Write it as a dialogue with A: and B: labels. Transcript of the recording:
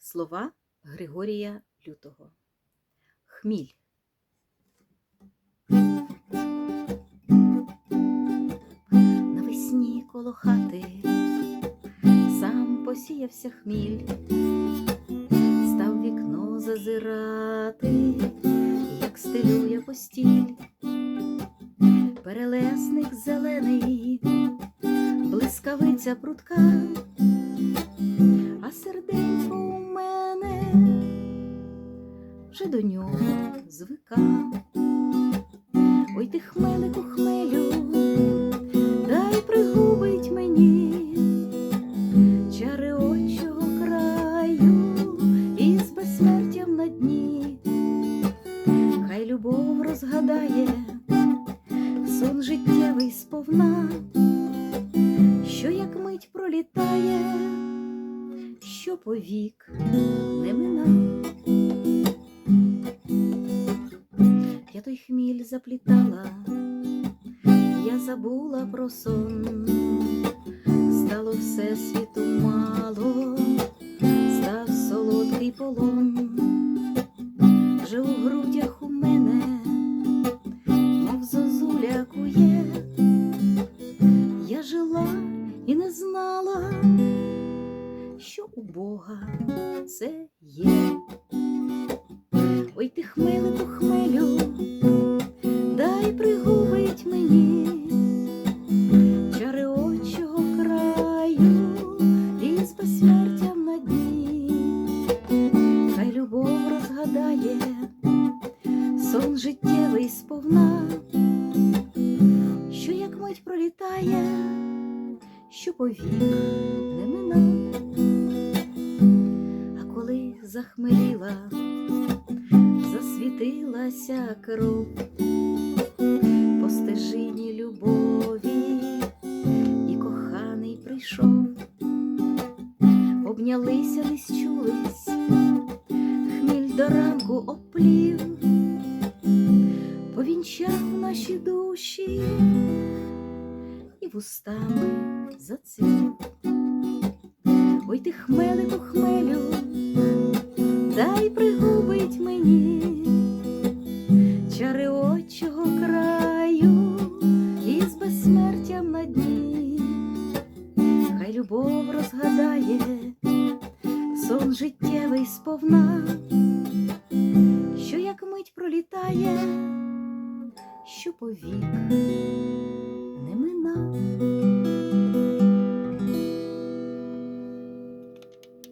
A: Слова Григорія Лютого. Хміль. Навесні коло хати сам посіявся хміль, став вікно зазирати, як стелює постіль, перелесник зелений, блискавиця прутка, до нього звика. Ой ти хмелику хмелю, дай пригубить мені чари очого краю із безсмертям на дні, хай любов розгадає сон життєвий сповна, що як мить пролітає, що повік не мина. Заплітала, я забула про сон, стало все світу мало, став солодкий полон, вже у грудях у мене, мов зозуля кує, я жила і не знала, що у Бога це є. Ой ти хмелику розгадає сон життєвий сповна, що як мить пролітає, що повік не мина, а коли захмеліла засвітилася кров по стежині любові, і коханий прийшов, обнялися, не повінчав наші душі і вустами зацвів. Ой ти хмелику хмелю, дай пригубить мені чари очого краю із безсмертям на дні, хай любов розгадає сон життєвий сповна, що як мить пролітає, що повік не мина.